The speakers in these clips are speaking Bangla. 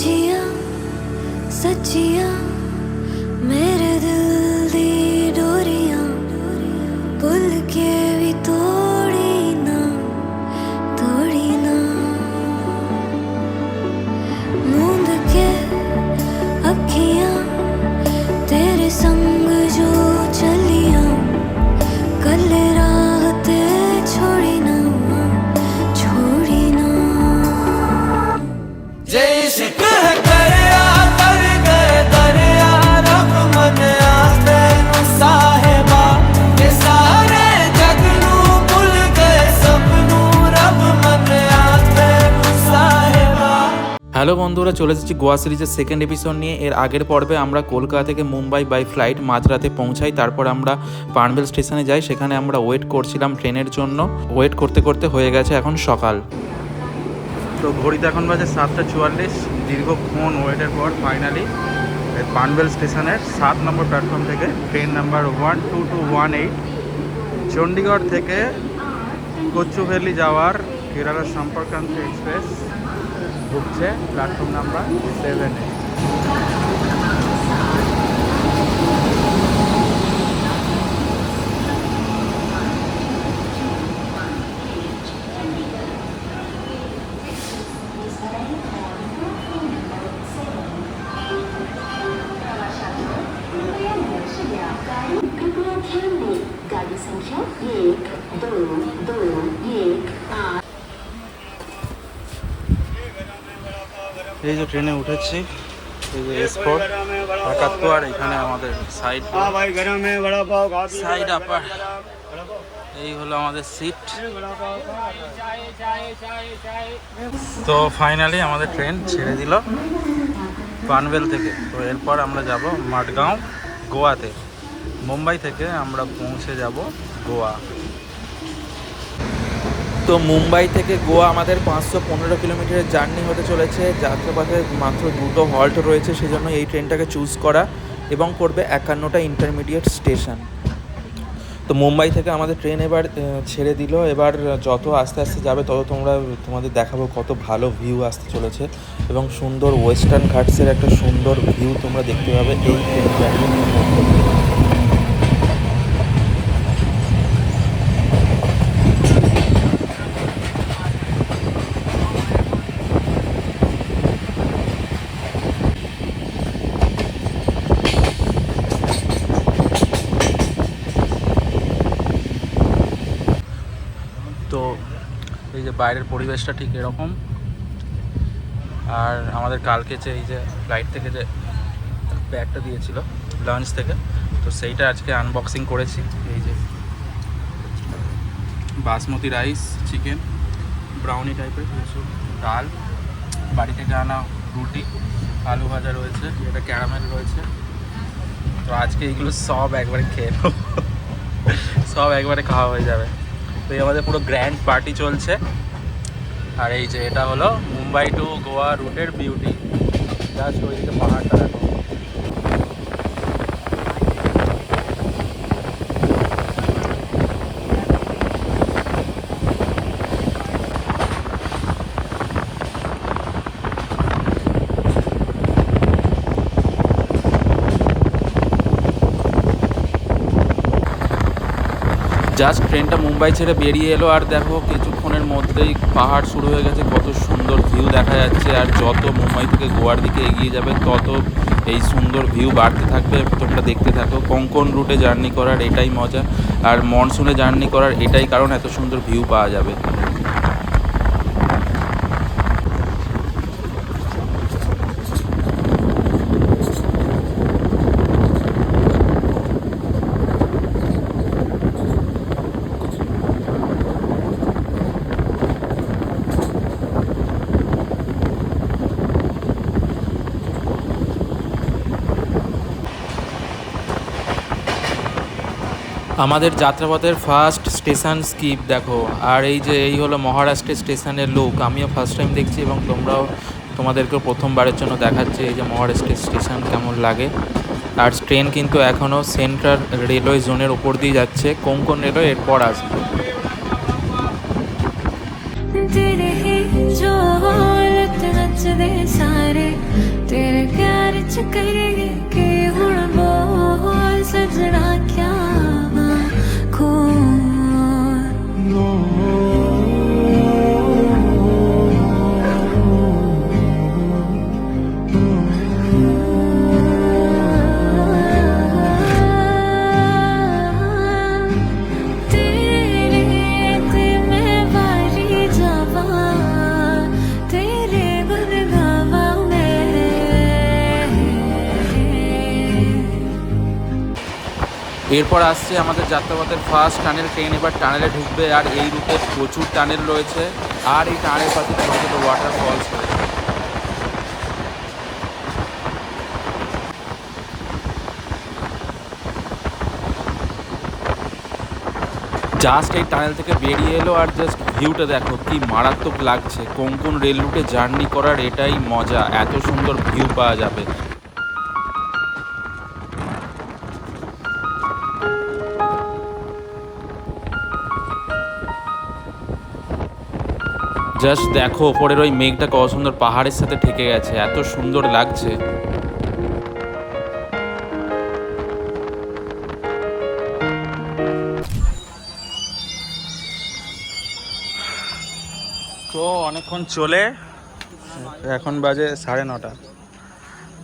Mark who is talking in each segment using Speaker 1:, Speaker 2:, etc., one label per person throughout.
Speaker 1: सचिया सचिया
Speaker 2: হ্যালো বন্ধুরা, চলে এসেছি গোয়া সিরিজের সেকেন্ড এপিসোড নিয়ে। এর আগের পর্বে আমরা কলকাতা থেকে মুম্বাই বাই ফ্লাইট মাঝরাতে পৌঁছাই, তারপর আমরা পানবেল স্টেশনে যাই। সেখানে আমরা ওয়েট করছিলাম ট্রেনের জন্য। ওয়েট করতে করতে হয়ে গেছে এখন সকাল। তো ঘড়িতে এখন বাজে সাতটা চুয়াল্লিশ। দীর্ঘক্ষণ ওয়েটের পর ফাইনালি পানবেল স্টেশনের সাত নম্বর প্ল্যাটফর্ম থেকে train number one two two one eight Chandigarh থেকে কচ্চুভেলি যাওয়ার কেরালা সম্পর্কান্ত এক্সপ্রেস ঢুকছে প্ল্যাটফর্ম নাম্বার সেভেনে ট্রেনে উঠেছি, এই যে স্পট একাত্তর, এখানে আমাদের সাইড সাইড আপার এই হলো আমাদের সিট তো ফাইনালি আমাদের ট্রেন ছেড়ে দিল পানভেল থেকে। তো এরপর আমরা যাব মাটগাঁও গোয়াতে। মুম্বাই থেকে আমরা পৌঁছে যাব গোয়া। তো মুম্বাই থেকে গোয়া আমাদের পাঁচশো পনেরো কিলোমিটারের জার্নি হতে চলেছে। যাত্রাপথে মাত্র দুটো হল্ট রয়েছে, সেজন্য এই ট্রেনটাকে চুজ করা এবং করবে একান্নটা ইন্টারমিডিয়েট স্টেশন তো মুম্বাই থেকে আমাদের ট্রেন এবার ছেড়ে দিল। এবার যত আস্তে আস্তে যাবে, তত তোমরা, তোমাদের দেখাবো কত ভালো ভিউ আসতে চলেছে এবং সুন্দর ওয়েস্টার্ন ঘাটসের একটা সুন্দর ভিউ তোমরা দেখতে পাবে এই ট্রেন জার্নির মধ্য দিয়ে তো এই যে বাইরের পরিবেশটা ঠিক এরকম। আর আমাদের কালকে যে এই যে ফ্লাইট থেকে যে ব্যাগটা দিয়েছিল লঞ্চ থেকে, তো সেইটা আজকে আনবক্সিং করেছি। এই যে বাসমতি রাইস চিকেন ব্রাউনি টাইপের কিছু ডাল, বাড়ি থেকে আনা রুটি, আলু ভাজা রয়েছে এটা ক্যারামেল রয়েছে। তো আজকে এইগুলো সব একবারে খেয়ে সব একবারে খাওয়া হয়ে যাবে। তো এই আমাদের পুরো গ্র্যান্ড পার্টি চলছে। আর এই যে এটা হলো মুম্বাই টু গোয়া রুটের বিউটি। জাস্ট ওইদিকে পাহাড়টা দেখো। জাস্ট ট্রেনটা মুম্বাই ছেড়ে বেরিয়ে এলো আর দেখো কিছুক্ষণের মধ্যেই পাহাড় শুরু হয়ে গেছে, কত সুন্দর ভিউ দেখা যাচ্ছে আর যত মুম্বাই থেকে গোয়ার দিকে এগিয়ে যাবে, তত এই সুন্দর ভিউ বাড়তে থাকবে। তোমরা দেখতে থাকো, কোঙ্কন রুটে জার্নি করার এটাই মজা, আর মনসুনে জার্নি করার এটাই কারণ এত সুন্দর ভিউ পাওয়া যাবে। আমাদের যাত্রাপথের ফার্স্ট স্টেশন স্কিপ দেখো। আর এই যে, এই হলো মহারাষ্ট্রের স্টেশনের লোক আমিও ফার্স্ট টাইম দেখছি এবং তোমরাও তোমাদেরকে প্রথমবারের জন্য দেখাচ্ছি এই যে মহারাষ্ট্রের স্টেশন কেমন লাগে। আর ট্রেন কিন্তু এখনও সেন্ট্রাল রেলওয়ে জোনের ওপর দিয়ে যাচ্ছে। কোঙ্কন রেলওয়ে এরপর আসবে।
Speaker 3: तेरे बोल सजना क्या
Speaker 2: এরপর আসছে আমাদের যাত্রাপথের ফার্স্ট টানেল ট্রেন এবার টানেলে ঢুকবে আর এই রুটে প্রচুর টানেল রয়েছে আর এই টানেলের পাশে ছোটো ছোটো ওয়াটার ফলস জাস্ট এই টানেল থেকে বেরিয়ে এলো আর জাস্ট ভিউটা দেখো, কি মারাত্মক লাগছে। কোন কোন রেল রুটে জার্নি করার এটাই মজা, এত সুন্দর ভিউ পাওয়া যাবে। জাস্ট দেখো, ওপরের ওই মেঘটা কত সুন্দর পাহাড়ের সাথে ঠেকে গেছে, এত সুন্দর লাগছে। তো অনেকক্ষণ চলে, এখন বাজে সাড়ে নটা।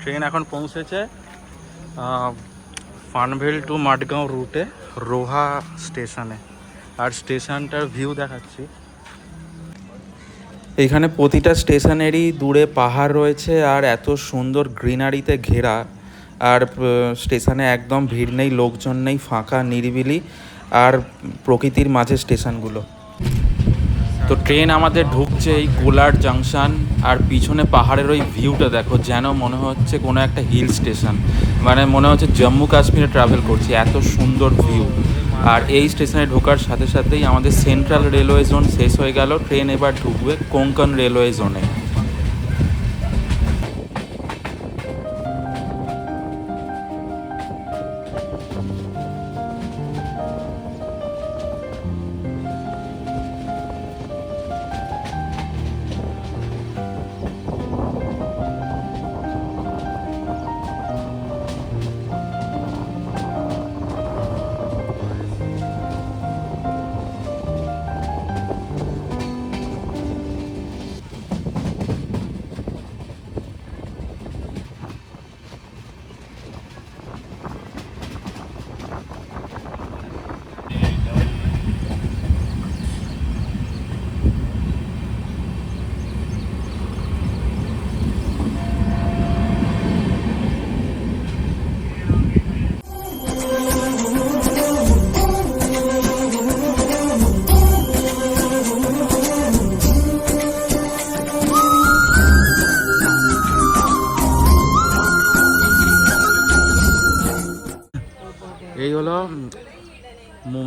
Speaker 2: ট্রেন এখন পৌঁছেছে ফানভেল টু মাডগাঁও রুটে রোহা স্টেশনে আর স্টেশনটার ভিউ দেখাচ্ছি। এখানে প্রতিটা স্টেশনেরই দূরে পাহাড় রয়েছে আর এত সুন্দর গ্রিনারিতে ঘেরা। আর স্টেশনে একদম ভিড় নেই, লোকজন নেই, ফাঁকা, নিরিবিলি আর প্রকৃতির মাঝে স্টেশনগুলো। তো ট্রেন আমাদের ঢুকছে এই কোলার জাংশন আর পিছনে পাহাড়ের ওই ভিউটা দেখো, যেন মনে হচ্ছে কোনো একটা হিল স্টেশন। মানে মনে হচ্ছে জম্মু কাশ্মীরে ট্রাভেল করছি, এত সুন্দর ভিউ আর এই স্টেশনে ঢোকার সাথে সাথেই আমাদের সেন্ট্রাল রেলওয়ে জোন শেষ হয়ে গেল। ট্রেন এবার ঢুকবে কোঙ্কন রেলওয়ে জোনে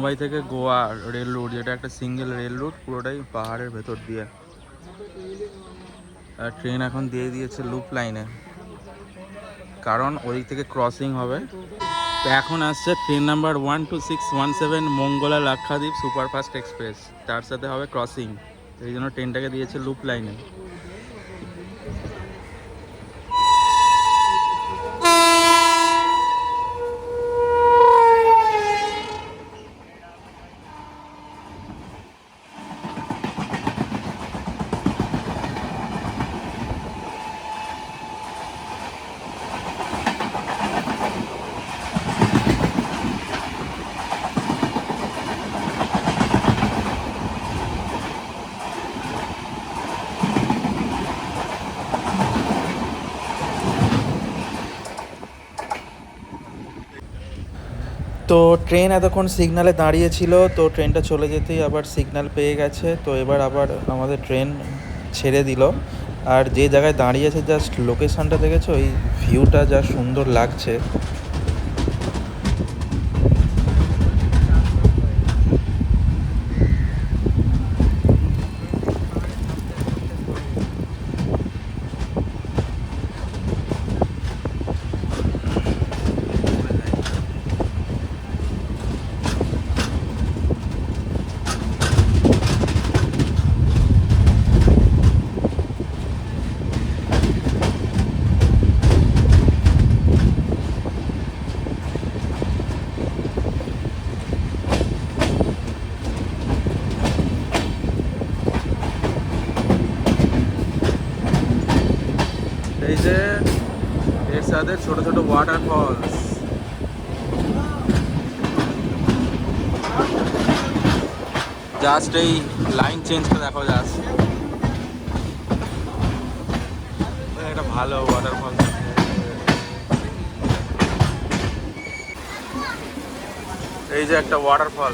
Speaker 2: মুম্বাই থেকে গোয়া রেল রুট যেটা একটা সিঙ্গেল রেল রুট পুরোটাই পাহাড়ের ভেতর দিয়ে। আর ট্রেন এখন দিয়ে দিয়েছে লুপ লাইনে কারণ ওই থেকে ক্রসিং হবে। তো এখন আসছে train number one two six one seven Mangala Lakshadweep superfast express. তার সাথে হবে ক্রসিং এই জন্য ট্রেনটাকে দিয়েছে লুপ লাইনে তো ট্রেন এতক্ষণ সিগনালে দাঁড়িয়েছিল, তো ট্রেনটা চলে যেতেই আবার সিগনাল পেয়ে গেছে। তো এবার আবার আমাদের ট্রেন ছেড়ে দিল। আর যে জায়গায় দাঁড়িয়েছে জাস্ট লোকেশানটা দেখেছ? ওই ভিউটা যা সুন্দর লাগছে এই যে সাথে ছোট ছোট ওয়াটার ফলস জাস্ট এই লাইন চেঞ্জটা দেখো জাস্ট একটা ভালো ওয়াটারফল এই যে একটা ওয়াটারফল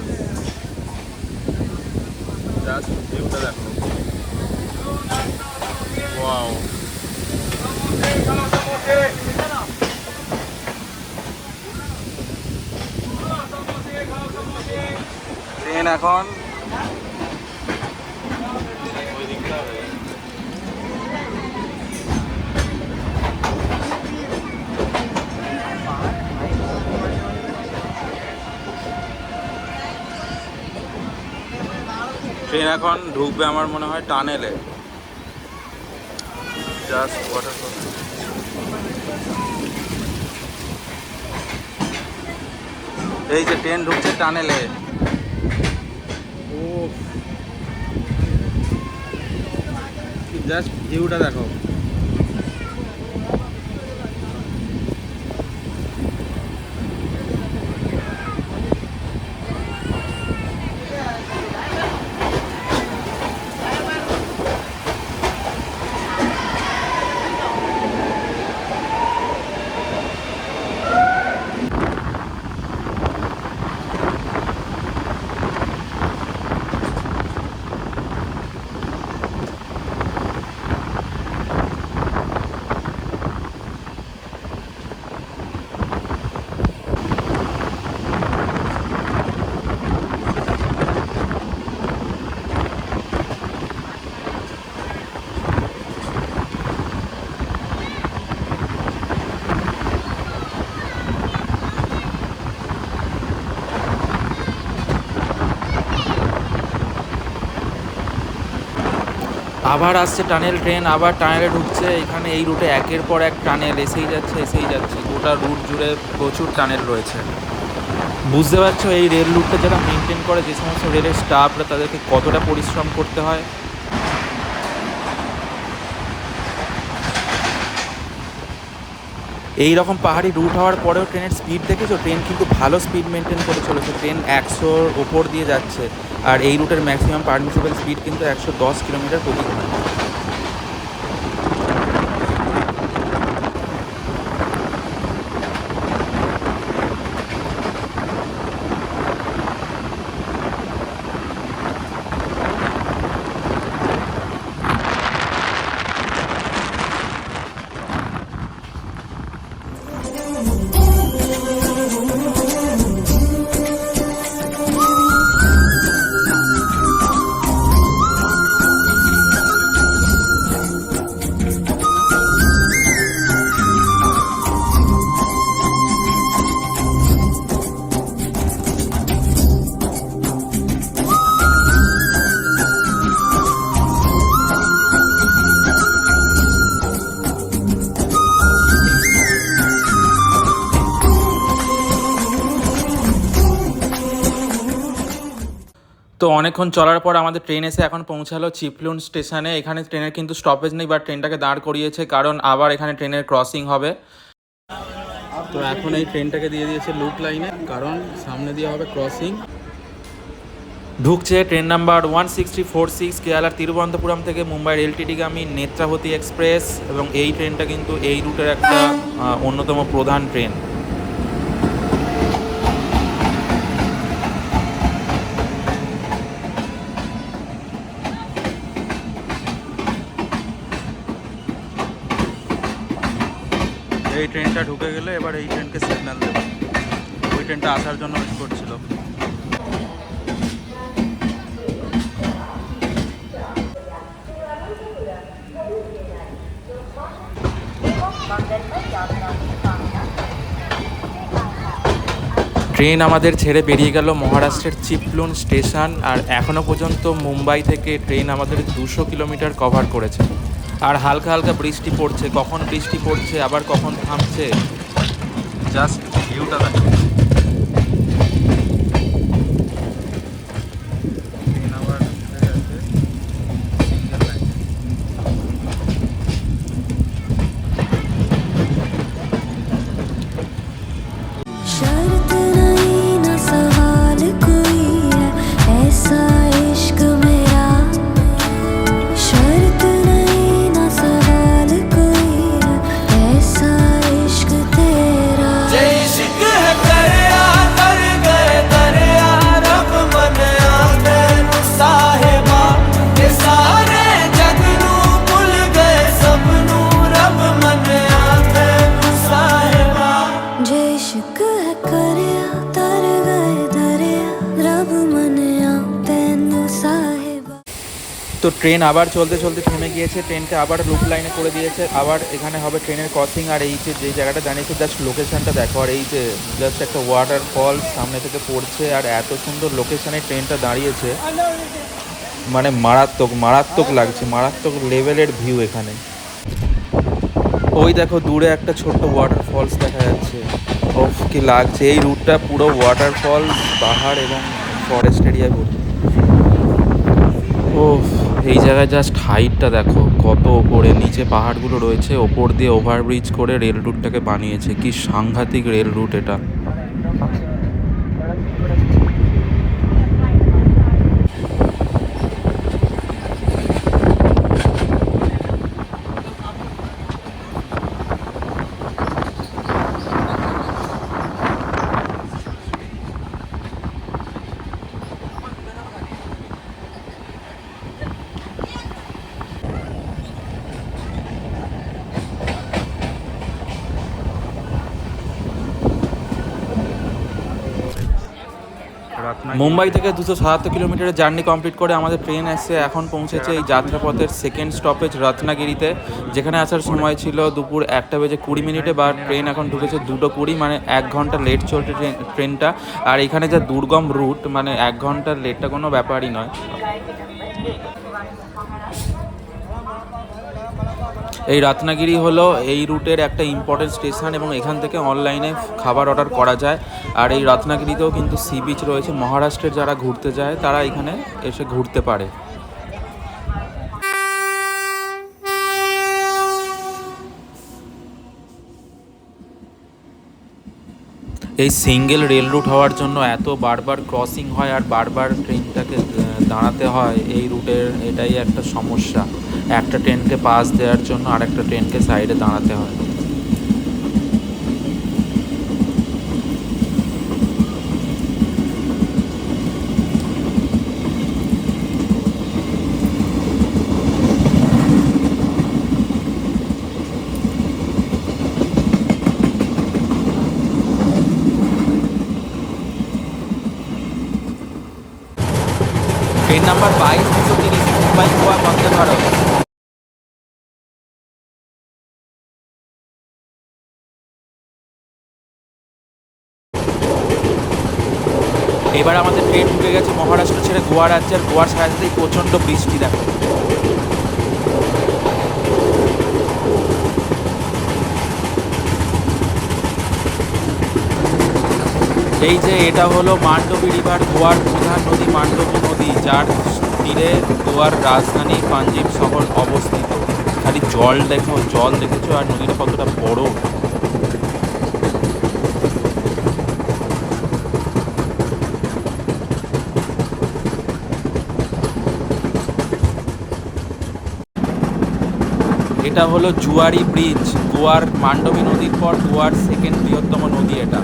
Speaker 2: জাস্ট ভিউটা দেখো। ওয়াও ট্রেন এখন। ট্রেন এখন ঢুকবে আমার মনে হয় টানেলে জাস্ট ওয়াটারফল এই যে ট্রেন ঢুকছে টানেলে। জাস্ট ভিউটা দেখো। আবার আসছে টানেল ট্রেন, আবার টানেলে ঢুকছে। এখানে এই রুটে একের পর এক টানেল, এসেই যাচ্ছে এসেই যাচ্ছে। গোটা রুট জুড়ে প্রচুর টানেল রয়েছে। বুঝতে পারছ, এই রেল রুটটা যারা মেনটেন করে, যে সমস্ত রেলের স্টাফরা তাদেরকে কতটা পরিশ্রম করতে হয় এই রকম পাহাড়ি রুট হওয়ার পরেও ট্রেনের স্পিড দেখেছ? ট্রেন কিন্তু ভালো স্পিড মেনটেন করে চলেছে। ট্রেন একশোর ওপর দিয়ে যাচ্ছে। আর এই রুটের ম্যাক্সিমাম পারমিসিবল স্পিড কিন্তু একশো দশ কিলোমিটার প্রতি ঘণ্টা। তো অনেকক্ষণ চলার পর আমাদের ট্রেন এসে এখন পৌঁছালো চিপলুন স্টেশনে। এখানে ট্রেনের কিন্তু স্টপেজ নেই বা ট্রেনটাকে দাঁড় করিয়েছে, কারণ আবার এখানে ট্রেনের ক্রসিং হবে। তো এখন এই ট্রেনটাকে দিয়ে দিয়েছে লুপ লাইনে কারণ সামনে দিয়ে হবে ক্রসিং ঢুকছে train number one sixty four six কেরালার তিরুবনন্তপুরম থেকে মুম্বাইয়ের এলটিডিগামী নেত্রাবতী এক্সপ্রেস, এবং এই ট্রেনটা কিন্তু এই রুটের একটা অন্যতম প্রধান ট্রেন এই ট্রেনটা ঢুকে গেলে এবার এই ট্রেনকে সিগন্যাল দেবে। ওই ট্রেনটা আসার জন্য ওয়েট করছিল। ট্রেন আমাদের ছেড়ে বেরিয়ে গেল মহারাষ্ট্রের চিপলুন স্টেশন, আর এখনও পর্যন্ত মুম্বাই থেকে ট্রেন আমাদের দুশো কিলোমিটার কভার করেছে। আর হালকা হালকা বৃষ্টি পড়ছে। কখন বৃষ্টি পড়ছে আবার কখন থামছে? জাস্ট ভিউটা দেখো তো ট্রেন আবার চলতে চলতে থেমে গিয়েছে ট্রেনকে আবার লুপ লাইনে করে দিয়েছে, আবার এখানে হবে ট্রেনের ক্রসিং আর এই যে যে জায়গাটা দাঁড়িয়েছে জাস্ট লোকেশনটা দেখো, আর এই যে জাস্ট একটা ওয়াটার ফল সামনে থেকে পড়ছে, আর এত সুন্দর লোকেশনে ট্রেনটা দাঁড়িয়েছে। মানে মারাত্মক মারাত্মক লাগছে, মারাত্মক লেভেলের ভিউ এখানে। ওই দেখো, দূরে একটা ছোট্ট ওয়াটার ফলস দেখা যাচ্ছে। ও কি লাগছে, এই রুটটা পুরো ওয়াটার ফলস পাহাড় এবং ফরেস্ট এরিয়ায় ভর্তি এই জায়গায় জাস্ট হাইটটা দেখো, কত ওপরে, নিচে পাহাড়গুলো রয়েছে, ওপর দিয়ে ওভারব্রিজ করে রেল রুটটাকে বানিয়েছে। কি সাংঘাতিক রেল রুট এটা। মুম্বাই থেকে দুশো সাতাত্তর কিলোমিটারের জার্নি কমপ্লিট করে আমাদের ট্রেন এসে এখন পৌঁছেছে এই যাত্রাপথের সেকেন্ড স্টপেজ রত্নাগিরিতে, যেখানে আসার সময় ছিল দুপুর একটা বেজে কুড়ি মিনিটে বা ট্রেন এখন ঢুকেছে দুটো কুড়ি মানে এক ঘণ্টা লেট চলছে ট্রেন- ট্রেনটা। আর এখানে যা দুর্গম রুট মানে এক ঘণ্টার লেটটা কোনো ব্যাপারই নয়। এই রত্নাগিরি হলো এই রুটের একটা ইম্পর্টেন্ট স্টেশন এবং এখান থেকে অনলাইনে খাবার অর্ডার করা যায়। আর এই রত্নাগিরিতেও কিন্তু সি বিচ রয়েছে। মহারাষ্ট্রের যারা ঘুরতে যায়, তারা এখানে এসে ঘুরতে পারে। এই সিঙ্গেল রেল রুট হওয়ার জন্য এত বারবার ক্রসিং হয় আর বারবার ট্রেনটাকে দাঁড়াতে হয়, এই রুটের এটাই একটা সমস্যা। একটা ট্রেনকে পাস দেওয়ার জন্য আর একটা ট্রেনকে সাইডে দাঁড়াতে হয়। ট্রেন নাম্বার বাইশ দুশো তিরিশ এবার আমাদের ট্রেন ঢুকে গেছে মহারাষ্ট্র ছেড়ে গোয়া রাজ্যের গোয়ার সাথেই প্রচণ্ড বৃষ্টি দেখো। এই যে এটা হলো মান্ডবী রিভার, গোয়ার প্রধান নদী, মান্ডবী নদী, যার তীরে গোয়ার রাজধানী পাঞ্জিম শহর অবস্থিত। খালি জল দেখো, জল দেখেছ আর নদীটা কতটা বড়? এটা হলো জুয়ারি ব্রিজ, গোয়ার মান্ডবী নদীর পর গোয়ার সেকেন্ড বৃহত্তম নদী এটা।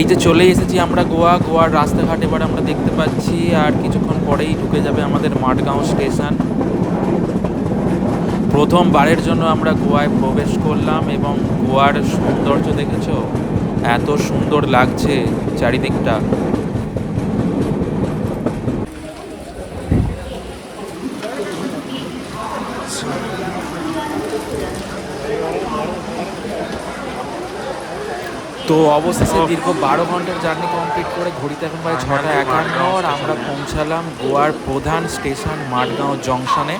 Speaker 2: এই যে চলে এসেছি আমরা গোয়া, গোয়ার রাস্তাঘাট এবার আমরা দেখতে পাচ্ছি, আর কিছুক্ষণ পরেই ঢুকে যাবে আমাদের মাঠগাঁও স্টেশন। প্রথমবারের জন্য আমরা গোয়ায় প্রবেশ করলাম এবং গোয়ার সৌন্দর্য দেখেছ? এত সুন্দর লাগছে চারিদিকটা। তো অবশেষে দীর্ঘ বারো ঘণ্টার জার্নি কমপ্লিট করে ঘড়িতে এখন প্রায় ছটা একান্ন আর আমরা পৌঁছালাম গোয়ার প্রধান স্টেশন মাঠগাঁও জংশনে।